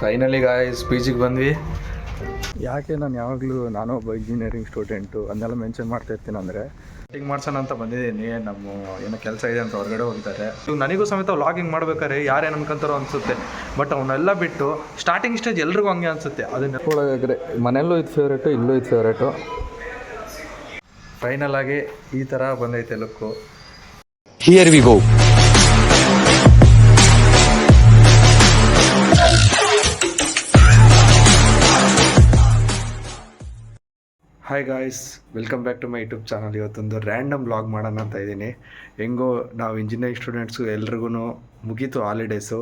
Finally guys P ಜಿಗೆ ಬಂದ್ವಿ. ಯಾಕೆ ನಾನು ಯಾವಾಗಲೂ ನಾನು ಒಬ್ಬ ಇಂಜಿನಿಯರಿಂಗ್ ಸ್ಟೂಡೆಂಟು ಅದನ್ನೆಲ್ಲ ಮೆನ್ಷನ್ ಮಾಡ್ತಾ ಇರ್ತೀನಿ ಅಂದರೆ. ಕಟಿಂಗ್ ಮಾಡ್ಸೋಣ ಅಂತ ಬಂದಿದ್ದೀನಿ. ನಮ್ಮ ಏನೋ ಕೆಲಸ ಇದೆ ಅಂತ ಹೊರಗಡೆ ಹೋಗ್ತಾರೆ ಇವಾಗ ನನಗೂ ಸಮೇತ ವ್ಲಾಗಿಂಗ್ ಮಾಡ್ಬೇಕಾದ್ರೆ ಯಾರೇನು ಅನ್ಕೊಂತಾರೋ ಅನಿಸುತ್ತೆ. ಬಟ್ ಅವನ್ನೆಲ್ಲ ಬಿಟ್ಟು ಸ್ಟಾರ್ಟಿಂಗ್ ಸ್ಟೇಜ್ ಎಲ್ರಿಗೂ ಹಂಗೆ ಅನಿಸುತ್ತೆ. ಅದನ್ನ. ಒಳಗಾಗ್ರೆ ಮನೆಯಲ್ಲೂ ಇದು ಫೇವ್ರೇಟು ಇಲ್ಲೂ ಇದು ಫೇವ್ರೇಟು ಫೈನಲ್ ಆಗಿ ಈ ಥರ ಬಂದೈತೆ look here we go. Hi guys welcome back to my YouTube channel ಇವತ್ತೊಂದು ರ್ಯಾಂಡಮ್ ಬ್ಲಾಗ್ ಮಾಡೋಣ ಅಂತ ಇದ್ದೀನಿ. ಹೆಂಗೋ ನಾವು ಇಂಜಿನಿಯರಿಂಗ್ ಸ್ಟೂಡೆಂಟ್ಸು ಎಲ್ರಿಗೂ ಮುಗೀತು ಹಾಲಿಡೇಸು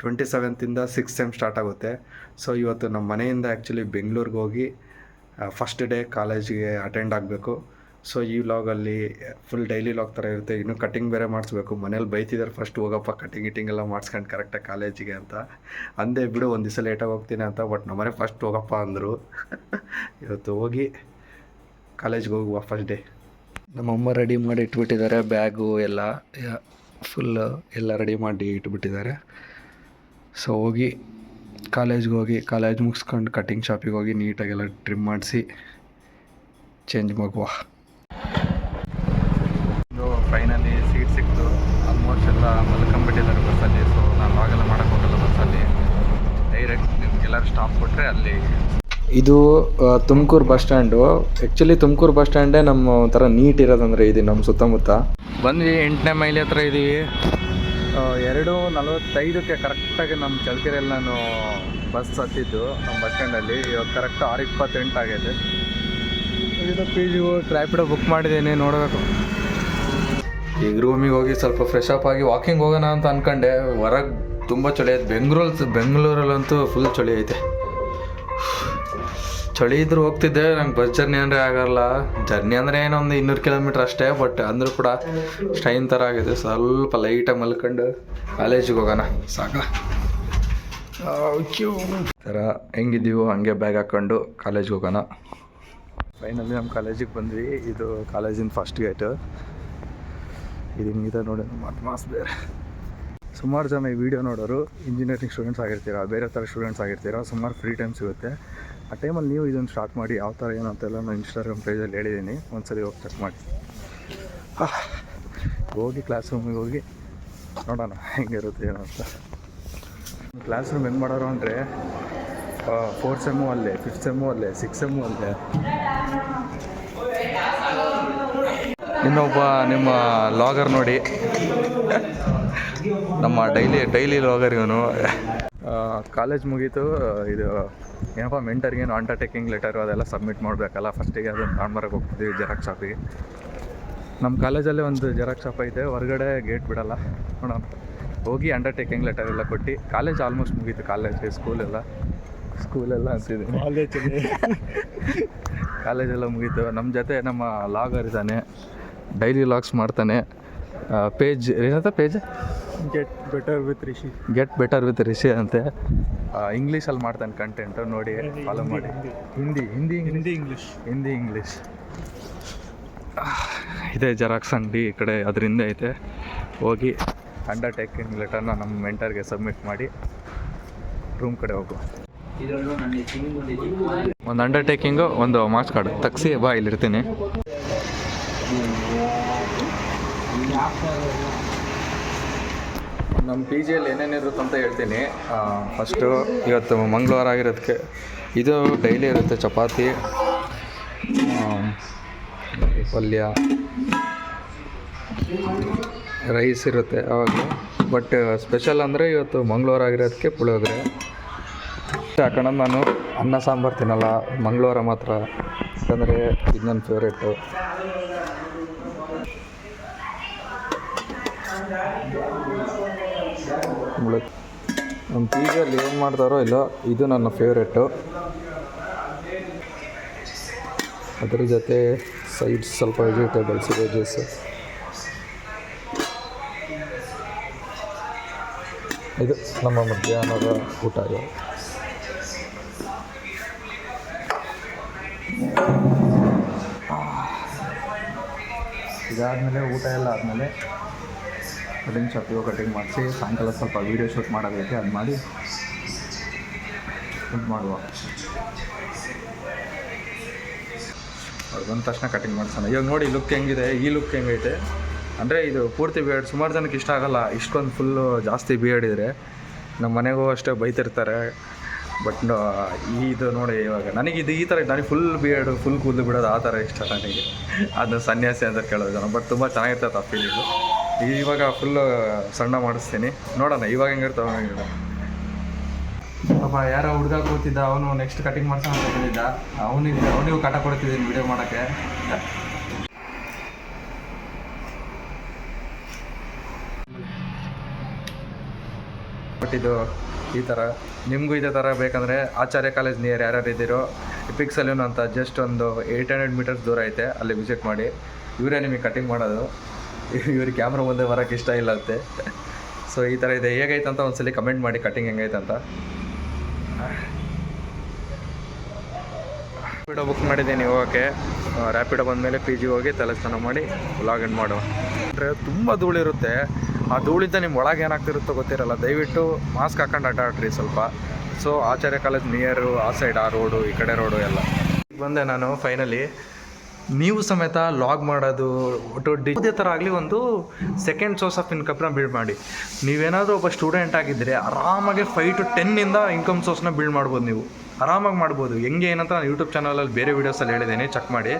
ಟ್ವೆಂಟಿ ಸೆವೆಂತಿಂದ ಸಿಕ್ಸ್ ಸೆಮ್ ಸ್ಟಾರ್ಟ್ ಆಗುತ್ತೆ. ಸೊ ಇವತ್ತು ನಮ್ಮ ಮನೆಯಿಂದ ಆ್ಯಕ್ಚುಲಿ ಬೆಂಗಳೂರಿಗೆ ಹೋಗಿ ಫಸ್ಟ್ ಡೇ ಕಾಲೇಜಿಗೆ ಅಟೆಂಡ್ ಆಗಬೇಕು. ಸೊ ಈ ವ್ಲಾಗಲ್ಲಿ ಫುಲ್ ಡೈಲಿ ಲಾಗ್ ಥರ ಇರುತ್ತೆ. ಇನ್ನೂ ಕಟಿಂಗ್ ಬೇರೆ ಮಾಡಿಸ್ಬೇಕು. ಮನೇಲಿ ಬೈತಿದ್ದಾರೆ ಫಸ್ಟ್ ಹೋಗಪ್ಪ ಕಟಿಂಗ್ ಗಿಟಿಂಗ್ ಎಲ್ಲ ಮಾಡಿಸ್ಕೊಂಡು ಕರೆಕ್ಟಾಗಿ ಕಾಲೇಜಿಗೆ ಅಂತ. ಅಂದೆ ಬಿಡು, ಒಂದು ದಿವಸ ಲೇಟಾಗಿ ಹೋಗ್ತೀನಿ ಅಂತ ಬಟ್ ನಮ್ಮನೆ ಫಸ್ಟ್ ಹೋಗಪ್ಪ ಅಂದರು. ಇವತ್ತು ಹೋಗಿ ಕಾಲೇಜ್ಗೆ ಹೋಗುವ ಫಸ್ಟ್ ಡೇ ನಮ್ಮಮ್ಮ ರೆಡಿ ಮಾಡಿ ಇಟ್ಬಿಟ್ಟಿದ್ದಾರೆ ಬ್ಯಾಗು ಎಲ್ಲ ಫುಲ್ ಎಲ್ಲ ರೆಡಿ ಮಾಡಿ ಇಟ್ಬಿಟ್ಟಿದ್ದಾರೆ. ಸೊ ಹೋಗಿ ಕಾಲೇಜ್ಗೆ ಹೋಗಿ ಕಾಲೇಜ್ ಮುಗಿಸ್ಕೊಂಡು ಕಟಿಂಗ್ ಶಾಪಿಗೆ ಹೋಗಿ ನೀಟಾಗೆಲ್ಲ ಟ್ರಿಮ್ ಮಾಡಿಸಿ ಚೇಂಜ್ ಮಗುವ. ಫೈನಲಿ ಸೀಟ್ ಸಿಕ್ತು. ಆಲ್ಮೋಸ್ಟ್ ಎಲ್ಲ ಮಲ್ಕೊಂಬಿಟ್ಟಿದ್ದಾರೆ ಬಸ್ಸಲ್ಲಿ ಸೊ ನಾನು ಆಗೆಲ್ಲ ಮಾಡೋಕ್ಕೆ ಹೋಗಲ್ಲ ಬಸ್ಸಲ್ಲಿ ಡೈರೆಕ್ಟ್ ನಿಮ್ಗೆಲ್ಲರೂ ಸ್ಟಾಪ್ ಕೊಟ್ಟರೆ ಅಲ್ಲಿ ಇದು Tumakuru bus stand. Actually Tumakuru bus ಸ್ಟ್ಯಾಂಡೇ ನಮ್ಮ ಒಂಥರ ನೀಟ್ ಇರೋದಂದ್ರೆ ಇದು ನಮ್ಮ ಸುತ್ತಮುತ್ತ. ಬಂದ್ವಿ ಎಂಟನೇ ಮೈಲಿ ಹತ್ರ ಇದ್ದೀವಿ ಎರಡು ನಲವತ್ತೈದಕ್ಕೆ ಕರೆಕ್ಟಾಗಿ ನಮ್ಮ ಚಳಕೆರೆಯಲ್ಲಿ ನಾನು ಬಸ್ ಹತ್ತಿದ್ದು ನಮ್ಮ ಬಸ್ ಸ್ಟ್ಯಾಂಡಲ್ಲಿ. ಇವಾಗ ಕರೆಕ್ಟ್ ಆರು ಇಪ್ಪತ್ತೆಂಟು ಆಗಿದೆ ಇದು ಪಿ ಜಿ ಟ್ರ್ಯಾಪಿಡೋ ಬುಕ್ ಮಾಡಿದ್ದೀನಿ ನೋಡಬೇಕು. ಈಗ ರೂಮಿಗೆ ಹೋಗಿ ಸ್ವಲ್ಪ ಫ್ರೆಶ್ ಅಪ್ ಆಗಿ ವಾಕಿಂಗ್ ಹೋಗೋಣ ಅಂತ ಅನ್ಕೊಂಡೆ. ಹೊರಗೆ ತುಂಬ ಚಳಿ ಐತೆ ಬೆಂಗಳೂರಲ್ಲಿ ಬೆಂಗಳೂರಲ್ಲಂತೂ ಫುಲ್ ಚಳಿ ಐತೆ. ಚಳಿ ಇದ್ರೂ ಹೋಗ್ತಿದ್ದೆ, ನಂಗೆ ಬಸ್ ಜರ್ನಿ ಅಂದರೆ ಆಗಲ್ಲ. ಜರ್ನಿ ಅಂದರೆ ಏನೋ ಒಂದು ಇನ್ನೂರು ಕಿಲೋಮೀಟ್ರ್ ಅಷ್ಟೇ ಬಟ್ ಅಂದರೂ ಕೂಡ ಸ್ಟೈನ್ ಥರ ಆಗಿದೆ. ಸ್ವಲ್ಪ ಲೈಟಾಗಿ ಮಲ್ಕೊಂಡು ಕಾಲೇಜಿಗೆ ಹೋಗೋಣ. ಸಾಕ. ಥರ ಹೆಂಗಿದ್ದೀವೋ ಹಂಗೆ ಬ್ಯಾಗ್ ಹಾಕ್ಕೊಂಡು ಕಾಲೇಜ್ಗೆ ಹೋಗೋಣ. ಫೈನಲಿ ನಮ್ಮ ಕಾಲೇಜಿಗೆ ಬಂದ್ವಿ. ಇದು ಕಾಲೇಜಿನ ಫಸ್ಟ್ ಗೇಟು ಇದು ಹಿಂಗಿದೆ ನೋಡಿ ನಮ್ಮ ಮಾಸ್ ಬೇರೆ. ಸುಮಾರು ಜನ ಈ ವಿಡಿಯೋ ನೋಡೋರು ಇಂಜಿನಿಯರಿಂಗ್ ಸ್ಟೂಡೆಂಟ್ಸ್ ಆಗಿರ್ತೀರಾ, ಬೇರೆ ಥರ ಸ್ಟೂಡೆಂಟ್ಸ್ ಆಗಿರ್ತೀರ, ಸುಮಾರು ಫ್ರೀ ಟೈಮ್ ಸಿಗುತ್ತೆ. ಆ ಟೈಮಲ್ಲಿ ನೀವು ಇದನ್ನು ಸ್ಟಾರ್ಟ್ ಮಾಡಿ ಯಾವ ಥರ ಏನು ಅಂತೆಲ್ಲ ನಾನು ಇನ್ಸ್ಟಾಗ್ರಾಮ್ ಪೇಜಲ್ಲಿ ಹೇಳಿದ್ದೀನಿ ಒಂದ್ಸರಿ ಹೋಗಿ ಚೆಕ್ ಮಾಡಿ. ಹೋಗಿ ಕ್ಲಾಸ್ ರೂಮಿಗೆ ಹೋಗಿ ನೋಡೋಣ ಹೆಂಗಿರುತ್ತೆ ಏನೋ ಅಂತ. ಕ್ಲಾಸ್ ರೂಮ್ ಹೆಂಗೆ ಮಾಡೋರು ಅಂದರೆ ಫೋರ್ತ್ ಸೆಮ್ಮು ಅಲ್ಲೇ ಫಿಫ್ತ್ ಸೆಮ್ಮು ಅಲ್ಲೇ ಸಿಕ್ಸ್ ಸೆಮ್ಮು ಅಲ್ಲೇ. ಇನ್ನೊಬ್ಬ ನಿಮ್ಮ ಲಾಗರ್ ನೋಡಿ. ನಮ್ಮ ಡೈಲಿ ಡೈಲಿ ಲಾಗರ್ ಇವನು. ಕಾಲೇಜ್ ಮುಗೀತು ಇದು ಏನಪ್ಪ ಮೆಂಟರ್ಗೇನು ಅಂಡರ್ಟೇಕಿಂಗ್ ಲೆಟರು ಅದೆಲ್ಲ ಸಬ್ಮಿಟ್ ಮಾಡಬೇಕಲ್ಲ ಫಸ್ಟಿಗೆ ಅದನ್ನು ತಗೊಂಡ್ಬರಕ್ಕೆ ಹೋಗ್ತಿದ್ವಿ ಜೆರಾಕ್ಸ್ ಶಾಪಿಗೆ ನಮ್ಮ ಕಾಲೇಜಲ್ಲಿ ಒಂದು ಜೆರಾಕ್ಸ್ ಶಾಪ್ ಐತೆ ಹೊರಗಡೆ ಗೇಟ್ ಬಿಡಲ್ಲ. ನೋಡೋಣ. ಹೋಗಿ ಅಂಡರ್ಟೇಕಿಂಗ್ ಲೆಟರ್ ಎಲ್ಲ ಕೊಟ್ಟು ಕಾಲೇಜ್ ಆಲ್ಮೋಸ್ಟ್ ಮುಗೀತು ಕಾಲೇಜ್ ಸ್ಕೂಲೆಲ್ಲ ಸ್ಕೂಲೆಲ್ಲ ಅಂತಿದ್ದೀನಿ ಕಾಲೇಜೆಲ್ಲ ಮುಗೀತು. ನಮ್ಮ ಜೊತೆ ನಮ್ಮ ಲಾಗರ್ ಇದ್ದಾನೆ. ಡೈಲಿ ಲಾಗ್ಸ್ ಮಾಡ್ತಾನೆ. ಪೇಜ್ ಏನಂತ page? Get better with Rishi get better with Rishi ಅಂತೆ. ಇಂಗ್ಲೀಷಲ್ಲಿ ಮಾಡ್ತಾನೆ ಕಂಟೆಂಟು ನೋಡಿ ಫಾಲೋ ಮಾಡಿ. ಹಿಂದಿ ಹಿಂದಿ ಹಿಂದಿ ಇಂಗ್ಲೀಷ್ ಹಿಂದಿ ಇಂಗ್ಲೀಷ್ ಇದೆ ಜೆರಾಕ್ಸ್ ಅಂಗಡಿ ಈ ಕಡೆ ಅದರಿಂದ ಐತೆ. ಹೋಗಿ ಅಂಡರ್ಟೇಕಿಂಗ್ ಲೆಟರ್ನ ನಮ್ಮ ಮೆಂಟರ್ಗೆ ಸಬ್ಮಿಟ್ ಮಾಡಿ. ರೂಮ್ ಕಡೆ ಹೋಗು. ಒಂದು ಅಂಡರ್ಟೇಕಿಂಗು ಒಂದು ಮಾರ್ಕ್ಸ್ ಕಾರ್ಡ್ ತಗ್ಸಿ ಬಾ ಇಲ್ಲಿರ್ತೀನಿ. ನಮ್ಮ ಪಿ ಜಿಯಲ್ಲಿ ಏನೇನಿರುತ್ತೆ ಅಂತ ಹೇಳ್ತೀನಿ. ಫಸ್ಟು ಇವತ್ತು ಮಂಗಳವಾರ ಆಗಿರೋದಕ್ಕೆ ಇದು ಡೈಲಿ ಇರುತ್ತೆ ಚಪಾತಿ ಪಲ್ಯ ರೈಸ್ ಇರುತ್ತೆ ಅವಾಗ ಬಟ್ ಸ್ಪೆಷಲ್ ಅಂದರೆ ಇವತ್ತು ಮಂಗಳವಾರ ಆಗಿರೋದಕ್ಕೆ ಪುಳಿಯೋಗರೆ. ಯಾಕಂದ್ರೆ ನಾನು ಅನ್ನ ಸಾಂಬಾರು ತಿನ್ನಲ್ಲ, ಮಂಗಳವಾರ ಮಾತ್ರ. ಯಾಕಂದರೆ ಇದು ನನ್ನ ಫೇವ್ರೇಟು ನಮ್ಮ ಪಿ ಜಿಯಲ್ಲಿ ಏನು ಮಾಡ್ತಾರೋ ಇಲ್ಲೋ, ಇದು ನನ್ನ ಫೇವ್ರೇಟು ಅದರ ಜೊತೆ ಸೈಡ್ಸ್ ಸ್ವಲ್ಪ ವೆಜಿಟೇಬಲ್ಸ್ ವೆಜಸ್ ಇದು ನಮ್ಮ ಮಧ್ಯಾಹ್ನದ ಊಟ ಇದೆ. ಇದಾದಮೇಲೆ ಊಟ ಎಲ್ಲ ಆದಮೇಲೆ ಕಟಿಂಗ್ ಶಾಪಿಗೆ ಕಟಿಂಗ್ ಮಾಡಿಸಿ, ಸಾಯಂಕಾಲ ಸ್ವಲ್ಪ ವೀಡಿಯೋ ಶೂಟ್ ಮಾಡೋದೈತೆ ಅದು ಮಾಡಿ ಇದು ಮಾಡುವ. ಅವ್ರು ಬಂದ ತಕ್ಷಣ ಕಟಿಂಗ್ ಮಾಡಿಸೋಣ. ಇವಾಗ ನೋಡಿ ಲುಕ್ ಹೆಂಗಿದೆ, ಈ ಲುಕ್ ಹೆಂಗೈತೆ. ಅಂದರೆ ಇದು ಪೂರ್ತಿ ಬಿಯರ್ಡ್ ಸುಮಾರು ಜನಕ್ಕೆ ಇಷ್ಟ ಆಗೋಲ್ಲ, ಇಷ್ಟೊಂದು ಫುಲ್ಲು ಜಾಸ್ತಿ ಬಿಯರ್ಡ್ ಇದ್ದರೆ ನಮ್ಮ ಮನೆಗೂ ಅಷ್ಟೇ ಬೈತಿರ್ತಾರೆ. ಬಟ್ ಇದು ನೋಡಿ ಇವಾಗ, ನನಗೆ ಇದು ಈ ಥರ ನನಗೆ ಫುಲ್ ಬಿಯರ್ಡ್ ಫುಲ್ ಕೂದಲು ಬಿಡೋದು ಆ ಥರ ಇಷ್ಟ ನನಗೆ. ಅದನ್ನ ಸನ್ಯಾಸಿ ಅಂತ ಕೇಳೋದು ಜನ ಬಟ್ ತುಂಬ ಚೆನ್ನಾಗಿರ್ತದೆ ಆ ಫೀಲಿಂಗು ಇವಾಗ ಫುಲ್ಲು ಸಣ್ಣ ಮಾಡಿಸ್ತೀನಿ. ನೋಡೋಣ, ಇವಾಗ ಹೆಂಗಿರ್ತಾವೆ ಹಂಗಿಲ್ಲ ಪಾಪ, ಯಾರೋ ಹುಡುಗ ಕೂತಿದ್ದ, ಅವನು ನೆಕ್ಸ್ಟ್ ಕಟಿಂಗ್ ಮಾಡ್ಸೋಣ ಅಂತ ಹೇಳಿದ್ದ. ಅವನಿಗೆ, ಅವನಿಗೂ ಕಟ ಕೊಡ್ತಿದ್ದೀನಿ ವಿಡಿಯೋ ಮಾಡೋಕ್ಕೆ. ಕೊಟ್ಟಿದ್ದು ಈ ಥರ ನಿಮಗೂ ಇದೇ ಥರ ಬೇಕಂದರೆ ಆಚಾರ್ಯ ಕಾಲೇಜ್ ನಿಯರ್ ಯಾರ್ಯಾರು ಇದ್ದೀರೋ ಪಿಕ್ ಸಲೂನ್ ಅಂತ ಜಸ್ಟ್ ಒಂದು ಏಯ್ಟ್ ಹಂಡ್ರೆಡ್ ಮೀಟರ್ಸ್ ದೂರ ಐತೆ, ಅಲ್ಲಿ ವಿಸಿಟ್ ಮಾಡಿ. ಇವರೇ ನಿಮಗೆ ಕಟಿಂಗ್ ಮಾಡೋದು. ಇವ್ರಿಗೆ ಕ್ಯಾಮ್ರಾ ಮುಂದೆ ಬರೋಕ್ಕೆ ಇಷ್ಟ ಇಲ್ಲ ಅಂತೆ. ಸೊ ಈ ಥರ ಇದೆ. ಹೇಗೈತೆ ಅಂತ ಒಂದ್ಸಲಿ ಕಮೆಂಟ್ ಮಾಡಿ ಕಟ್ಟಿಂಗ್ ಹೆಂಗೈತೆ ಅಂತ. ರ್ಯಾಪಿಡೋ ಬುಕ್ ಮಾಡಿದ್ದೀನಿ ಹೋಗೋಕ್ಕೆ ರ್ಯಾಪಿಡೋ ಬಂದಮೇಲೆ ಪಿ ಜಿ ಹೋಗಿ ತಲೆ ಸ್ನಾನ ಮಾಡಿ ಲಾಗಿನ್ ಮಾಡು ಅಂದರೆ ತುಂಬ ಧೂಳಿರುತ್ತೆ ಆ ಧೂಳಿಂದ ನಿಮ್ಮ ಒಳಗೆ ಏನಾಗ್ತಿರುತ್ತೋ ಗೊತ್ತಿರಲ್ಲ. ದಯವಿಟ್ಟು ಮಾಸ್ಕ್ ಹಾಕೊಂಡು ಅಡ್ಡಾಡ್ರಿ ಸ್ವಲ್ಪ. ಸೊ ಆಚಾರ್ಯ ಕಾಲೇಜ್ ನಿಯರು ಆ ಸೈಡ್ ಆ ರೋಡು ಈ ಕಡೆ ರೋಡು ಎಲ್ಲ. ಬಂದೆ ನಾನು ಫೈನಲಿ ನೀವು ಸಮೇತ ಲಾಗ್ ಮಾಡೋದು, ಒಟ್ಟು ಯಾವುದೇ ಥರ ಆಗಲಿ ಒಂದು ಸೆಕೆಂಡ್ ಸೋರ್ಸ್ ಆಫ್ ಇನ್ಕಮ್ನ ಬಿಲ್ಡ್ ಮಾಡಿ. ನೀವೇನಾದರೂ ಒಬ್ಬ ಸ್ಟೂಡೆಂಟ್ ಆಗಿದ್ದರೆ ಆರಾಮಾಗಿ ಫೈವ್ ಟು ಟೆನ್ನಿಂದ ಇನ್ಕಮ್ ಸೋರ್ಸ್ನ ಬಿಲ್ಡ್ ಮಾಡ್ಬೋದು ನೀವು. ಆರಾಮಾಗಿ ಮಾಡ್ಬೋದು. ಹೆಂಗೆ ಏನಂತ ನಾನು ಯೂಟ್ಯೂಬ್ ಚಾನಲಲ್ಲಿ ಬೇರೆ ವೀಡಿಯೋಸಲ್ಲಿ ಹೇಳಿದ್ದೇನೆ ಚೆಕ್ ಮಾಡಿ.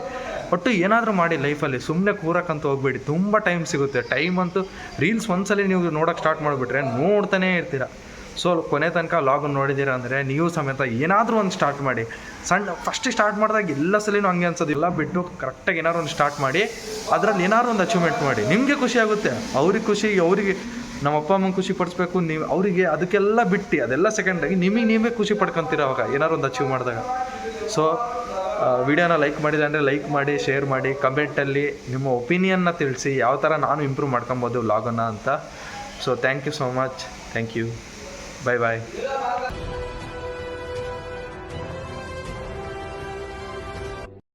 ಒಟ್ಟು ಏನಾದರೂ ಮಾಡಿ ಲೈಫಲ್ಲಿ ಸುಮ್ಮನೆ ಕೂರಕ್ಕಂತ ಹೋಗ್ಬೇಡಿ. ತುಂಬ ಟೈಮ್ ಸಿಗುತ್ತೆ. ಟೈಮ್ ಅಂತೂ ರೀಲ್ಸ್ ಒಂದ್ಸಲಿ ನೀವು ನೋಡೋಕ್ಕೆ ಸ್ಟಾರ್ಟ್ ಮಾಡಿಬಿಟ್ರೆ ನೋಡ್ತಾನೇ ಇರ್ತೀರ. ಸೊ ಕೊನೆ ತನಕ ಲಾಗನ್ ನೋಡಿದ್ದೀರಾ ಅಂದರೆ ನೀವು ಸಮೇತ ಏನಾದರೂ ಒಂದು ಸ್ಟಾರ್ಟ್ ಮಾಡಿ. ಸಣ್ಣ ಫಸ್ಟ್ ಸ್ಟಾರ್ಟ್ ಮಾಡಿದಾಗ ಎಲ್ಲ ಸಲಿನೂ ಹಂಗೆ ಅನ್ಸೋದಿಲ್ಲ ಬಿಟ್ಟು ಕರೆಕ್ಟಾಗಿ ಏನಾದ್ರು ಒಂದು ಸ್ಟಾರ್ಟ್ ಮಾಡಿ, ಅದರಲ್ಲಿ ಏನಾದ್ರು ಒಂದು ಅಚೀವ್ಮೆಂಟ್ ಮಾಡಿ. ನಿಮಗೆ ಖುಷಿ ಆಗುತ್ತೆ. ಅವ್ರಿಗೆ ಖುಷಿ, ಅವರಿಗೆ ನಮ್ಮ ಅಪ್ಪ ಅಮ್ಮಂಗೆ ಖುಷಿ ಪಡಿಸ್ಬೇಕು. ನೀವು, ಅವರಿಗೆ ಅದಕ್ಕೆಲ್ಲ ಬಿಟ್ಟು, ಅದೆಲ್ಲ ಸೆಕೆಂಡಾಗಿ ನಿಮಗೆ ನೀವೇ ಖುಷಿ ಪಡ್ಕೊತೀರ ಅವಾಗ ಏನಾದ್ರು ಒಂದು ಅಚೀವ್ ಮಾಡಿದಾಗ. ಸೊ ವಿಡಿಯೋನ ಲೈಕ್ ಮಾಡಿದೆ ಅಂದರೆ ಲೈಕ್ ಮಾಡಿ ಶೇರ್ ಮಾಡಿ ಕಮೆಂಟಲ್ಲಿ ನಿಮ್ಮ ಒಪಿನಿಯನ್ನ ತಿಳಿಸಿ, ಯಾವ ಥರ ನಾನು ಇಂಪ್ರೂವ್ ಮಾಡ್ಕೊಬೋದು ಲಾಗನ್ನ ಅಂತ. So thank you so much thank you 拜拜。